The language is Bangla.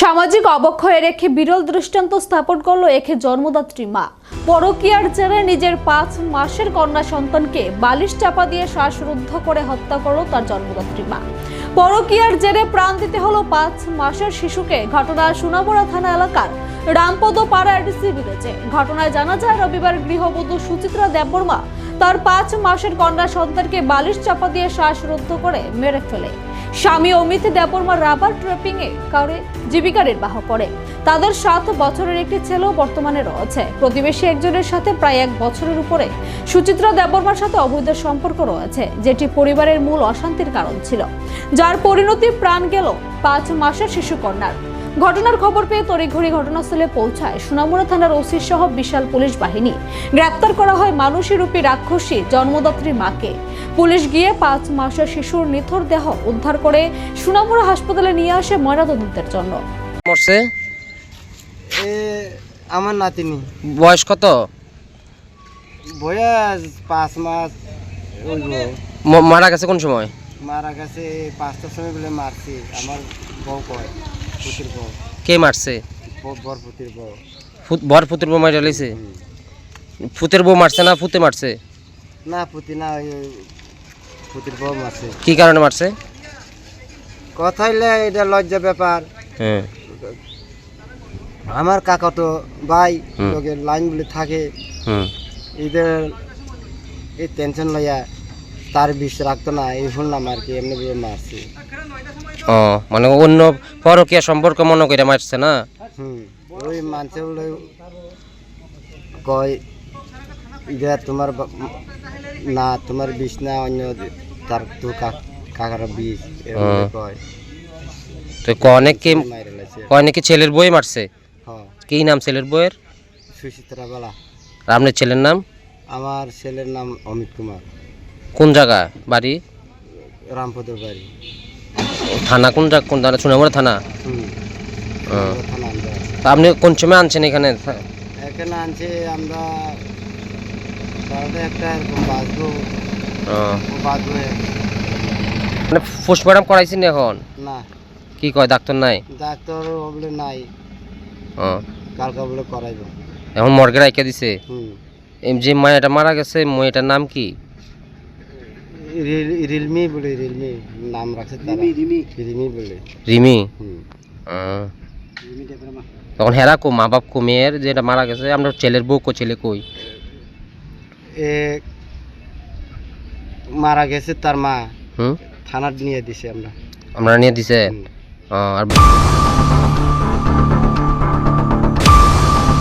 সামাজিক অবক্ষয়ে রেখে বিরল দৃষ্টান্ত স্থাপন করল একে জন্মদাত্রী মা। পরকীয়ার জেরে নিজের পাঁচ মাসের কন্যা সন্তানকে বালিশ চাপা দিয়ে শ্বাসরুদ্ধ করে হত্যা করল তার জন্মদাত্রী মা। পরকীয়ার জেরে প্রাণ দিতে হলো পাঁচ মাসের শিশুকে। ঘটনা সোনামুড়া থানা এলাকার রামপদ পাড়া এডিসি ভিলেজে। ঘটনায় জানা যায়, রবিবার গৃহবধূ সুচিত্রা দেববর্মা তার পাঁচ মাসের কন্যা সন্তানকে বালিশ চাপা দিয়ে শ্বাসরুদ্ধ করে মেরে ফেলে। স্বামী অমিত দেববর্মা রাবার ট্রেপিং এ কারে জীবিকা নির্বাহ করে। তাদের সাত বছরের একটি ছেলেও বর্তমানে রয়েছে। প্রতিবেশী একজনের সাথে প্রায় এক বছরের উপরে। সুচিত্রা দেববর্মার সাথে অবৈধ সম্পর্ক রয়েছে, যেটি পরিবারের মূল অশান্তির কারণ ছিল। যার পরিণতি প্রাণ গেল পাঁচ মাসের শিশু কন্যার। ঘটনার খবর পেয়ে তড়িঘড়ি ঘটনাস্থলে পৌঁছায় সোনামুড়া থানার ওসি সহ বিশাল পুলিশ বাহিনী। গ্রেপ্তার করা হয় মানুষী রূপী রাক্ষসী জন্মদাত্রী মাকে। পুলিশ গিয়ে পাঁচ মাসের শিশুর নিথর দেহ উদ্ধার করে সোনামুড়া হাসপাতালে নিয়ে আসে ময়নাতদন্তের জন্য। মরছে? এ আমার নাতিনি। বয়স কত? বয়স পাঁচ মাস মারা গেছে কোন সময়? মারা গেছে পাঁচটার সময় বলে মারছি। আমার বউ কয় পুতির বউ। কে মারছে? বউ বর পুতির বউ। ফুত- বর বউ মারা লেছে ফুতের বউ মারছে না ফুতে মারছে? না পুতি না ওই পুতির বউ মারছে কি কারণে মারছে? কথা হইলে এটা লজ্জা ব্যাপার। হ্যাঁ। আমার কাকা তো ভাই। লোকের লাইন বলে থাকে। এদের এই টেনশন লইয়া তার বিষ রাখতো না এই শুনলাম আর কি এমনি ভাবে মারছি। ও মানে অন্য পরকীয়া সম্পর্ক মনে করে মারছে না? হুম ওই মানুষে বলে কয় এটা তোমার না তোমার বিষ না অন্য তার তো কাকার বিষ এরকম কয়। তো কনে কে মাইরে লাইছে ছেলের বই মারছে? হ কি নাম ছেলের বইয়ের? সুচিত্রা বেলা। আপনার ছেলের নাম? আমার ছেলের নাম অমিত কুমার। কোন জায়গা? বাড়ি? রামপদর বাড়ি। থানা কোন জায়গা? কোন থানা? সোনামুড়া থানা আপনি কোন সময় আনছেন এখানে? এখানে আনছে আমরা একটা এরকম মানে পোস্টমর্টম করাইছেন এখন? না। কি কয় ডাক্তার নাই? ডাক্তার বলে নাই। ও। কালকে বলে করাইবো। এখন মর্গে রাইখা দিছে? হুম। যে মায়াটা মারা গেছে ময়েটার নাম কি? রিলমি বলে রিলমি নাম রাখছে তারা। রিমি বলে। রিমি? হুম। তখন হেরা কো মা বাপ কো মেয়ের যেটা মারা গেছে আমরা ছেলের বউ কো ছেলে কই? মারা গেছে তার মা। হুম? থানার নিয়ে দিছে আমরা। আমরা নিয়ে দিছে। আর